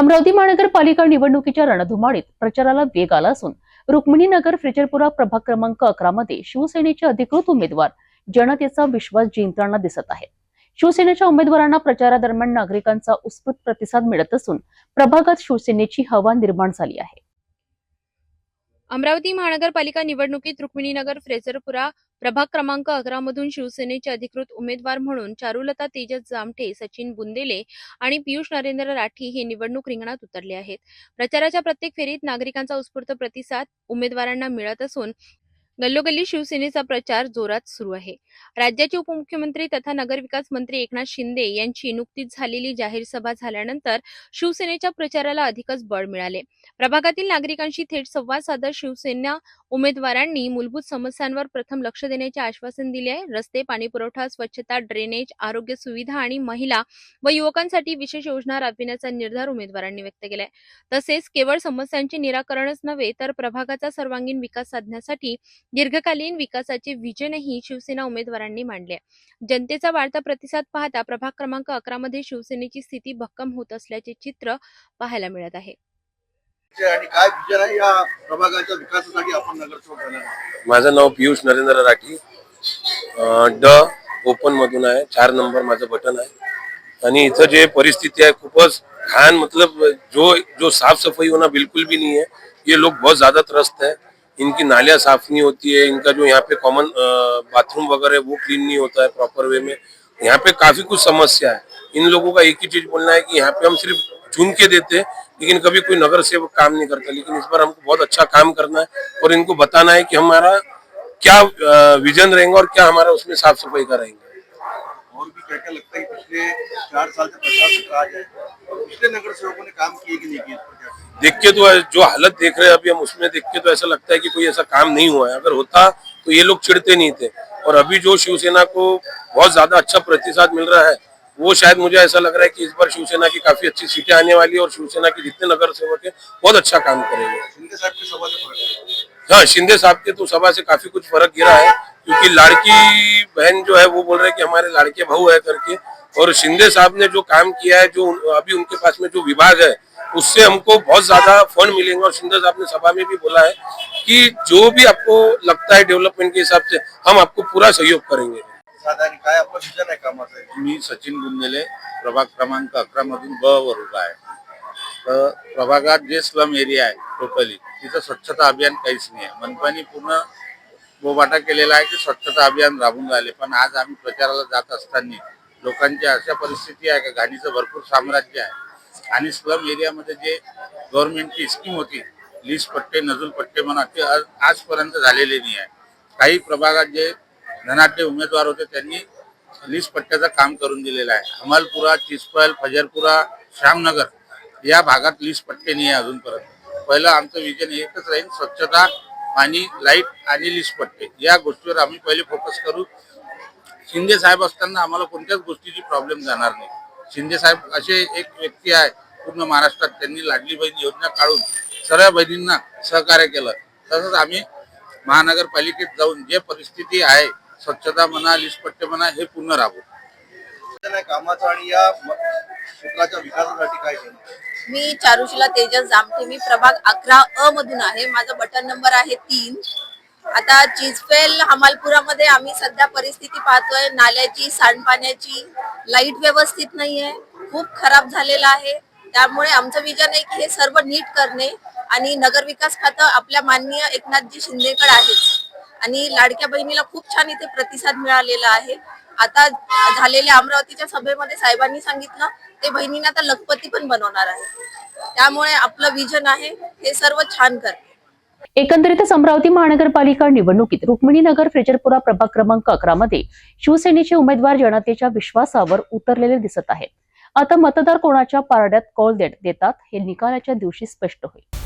अमरावती महानगरपालिका निवडणुकीच्या रणधुमाळीत प्रचाराला वेग आला असून रुक्मिणीनगर फ्रिजरपुरा प्रभाग क्रमांक अकरा मध्ये शिवसेनेचे अधिकृत उमेदवार जनतेचा विश्वास जिंकताना दिसत आहेत शिवसेनेच्या उमेदवारांना प्रचारादरम्यान नागरिकांचा उत्स्फूर्त प्रतिसाद मिळत असून प्रभागात शिवसेनेची हवा निर्माण झाली आहे. अमरावती महानगरपालिका निवडणुकीत रुक्मिणीनगर फ्रेझरपुरा प्रभाग क्रमांक अकरा मधून शिवसेनेचे अधिकृत उमेदवार म्हणून चारुलता तेजस जामठे सचिन बुंदेले आणि पियुष नरेंद्र राठी हे निवडणूक रिंगणात उतरले आहेत. प्रचाराच्या प्रत्येक फेरीत नागरिकांचा उत्स्फूर्त प्रतिसाद उमेदवारांना मिळत असून गल्लोगल्ली शिवसेनेचा प्रचार जोरात सुरू आहे. राज्याचे उपमुख्यमंत्री तथा नगरविकास मंत्री एकनाथ शिंदे यांची नुकतीच झालेली जाहीर सभा झाल्यानंतर शिवसेनेच्या प्रचाराला अधिकच बळ मिळाले. प्रभागातील नागरिकांशी थेट संवाद साधत शिवसेना उमेदवारांनी मूलभूत समस्यांवर प्रथम लक्ष देण्याचे आश्वासन दिले आहे. रस्ते पाणीपुरवठा स्वच्छता ड्रेनेज आरोग्य सुविधा आणि महिला व युवकांसाठी विशेष योजना राबविण्याचा निर्धार उमेदवारांनी व्यक्त केलाय. तसेच केवळ समस्यांचे निराकरणच नव्हे तर प्रभागाचा सर्वांगीण विकास साधण्यासाठी दीर्घकालीन विकासाचे विजनही शिवसेना उमेदवारांनी मांडले आहे. जनतेचा वाढता प्रतिसाद पाहता प्रभाग क्रमांक अकरा मध्ये शिवसेनेची स्थिती भक्कम होत असल्याचे चित्र पाहायला मिळत आहे. आणि आहे नाव पियुष नरेंद्र राठी. ड ओपन मधून आहे. चार नंबर माझं बटन आहे. आणि इथं जे परिस्थिती है खूपच घान मतलब जो जो साफ़ सफ़ाई होना बिल्कुल भी नहीं है ये लोग बहुत ज़्यादा त्रस्त है. इनकी नालियाँ साफ़ नहीं होती है. इनका जो यहाँ पे कॉमन बाथरूम वगैरह है, वो क्लीन नहीं होता है प्रॉपर वे में. यहाँ पे काफ़ी कुछ समस्या है. इन लोगों का एक ही चीज़ बोलना है कि यहाँ पे हम सिर्फ़ चुन के देते हैं लेकिन कभी कोई नगर सेवक काम नहीं करता लेकिन इस बार हमको बहुत अच्छा काम करना है और इनको बताना है कि हमारा क्या विजन रहेगा और क्या हमारा उसमें साफ़ सफ़ाई का रहेगा। और भी क्या क्या लगता है कि पिछले चार साल से प्रशासन पिछले नगर सेवकों ने काम किए कि नहीं किए? देख के तो जो हालत देख रहे हैं अभी हम उसमें देख के तो ऐसा लगता है कि कोई ऐसा काम नहीं हुआ है। अगर होता तो ये लोग चिढ़ते नहीं थे। और अभी जो शिवसेना को बहुत ज़्यादा अच्छा प्रतिसाद मिल रहा है वो शायद मुझे ऐसा लग रहा है कि इस बार शिवसेना की काफ़ी अच्छी सीटें आने वाली है और शिवसेना के जितने नगर सेवक है बहुत अच्छा काम करेंगे। शिंदे साहब की सभा से फ़र्क है। हाँ शिंदे साहब के तो सभा से काफ़ी कुछ फ़र्क गिरा है क्योंकि लाड़की बहन जो है वो बोल रहे हैं कि हमारे लाड़के भाऊ है करके और शिंदे साहब ने जो काम किया है जो अभी उनके पास में जो विभाग है उससे हमको बहुत ज़्यादा फंड मिलेंगे और शिंदे साहब ने सभा में भी बोला है कि जो भी आपको लगता है डेवलपमेंट के हिसाब से हम आपको पूरा सहयोग करेंगे। साधारण काय आपलं आहे कामाचं? मी सचिन गुंदेले प्रभाग क्रमांक अकरा मधून ब वर उभा आहे. तर प्रभागात जे स्लम एरिया आहे टोटली तिथं स्वच्छता अभियान काहीच नाही आहे. मनपानी पूर्ण बोबाटा केलेला आहे की स्वच्छता अभियान राबून राहिले. पण आज आम्ही प्रचाराला जात असताना लोकांची अशा परिस्थिती आहे का घाणीचं भरपूर साम्राज्य आहे. आणि स्लम एरियामध्ये जे गव्हर्नमेंटची स्कीम होती लीज पट्टे नजूल पट्टे म्हणा ते आज आजपर्यंत झालेले नाही आहे. काही प्रभागात जे धनाट्य उमेदवार होते त्यांनी लिस्ट पट्ट्याचं काम करून दिलेलं आहे. हमालपुरा चिसपल फजरपुरा श्यामनगर या भागात लिस्ट पट्टे नाही आहे अजूनपर्यंत. पहिलं आमचं विजन एकच राहील स्वच्छता पाणी लाइट आणि लिस्ट पट्टे. या गोष्टीवर आम्ही पहिले फोकस करू. शिंदे साहेब असताना आम्हाला कोणत्याच गोष्टीची प्रॉब्लेम जाणार नाही. शिंदे साहेब असे एक व्यक्ती आहे पूर्ण महाराष्ट्रात त्यांनी लाडली बहीण योजना काढून सर्व बहिणींना सहकार्य केलं. तसंच आम्ही महानगरपालिकेत जाऊन जे परिस्थिती आहे स्वच्छता म्हणा लिस्टपट्टे म्हणा हे पूर्ण राबवू. कामाचं आणि या म- क्षेत्राच्या विकासासाठी काय मी चारुशिला तेजस जामठे मी प्रभाग अकरा अ मधून आहे. माझा बटन नंबर आहे तीन. आता चिजफेल हमालपुरामध्ये आम्ही सध्या परिस्थिती पाहतोय. नाल्याची सांडपाण्याची लाइट व्यवस्थित नाहीये. खूप खराब झालेला आहे. त्यामुळे आमचं विजन आहे की हे सर्व नीट करणे आणि नगर विकास खातं आपल्या माननीय एकनाथजी शिंदेकडे आहेच आणि लाडक्या बहिणीला खूप छान इथे प्रतिसाद मिळालेला आहे. आता झालेल्या अमरावतीच्या सभेमध्ये साहेबांनी सांगितलं ते बहिणींना आता लखपती पण बनवणार आहे. त्यामुळे आपलं विजन आहे हे सर्व छान कर. एकंदरीतच अमरावती महानगरपालिका निवडणुकीत रुक्मिणीनगर फ्रेजरपुरा प्रभाग क्रमांक अकरा मध्ये शिवसेनेचे उमेदवार जनतेच्या विश्वासावर उतरलेले दिसत आहेत. आता मतदार कोणाच्या पारड्यात कौल देत- देतात हे निकालाच्या दिवशी स्पष्ट होईल.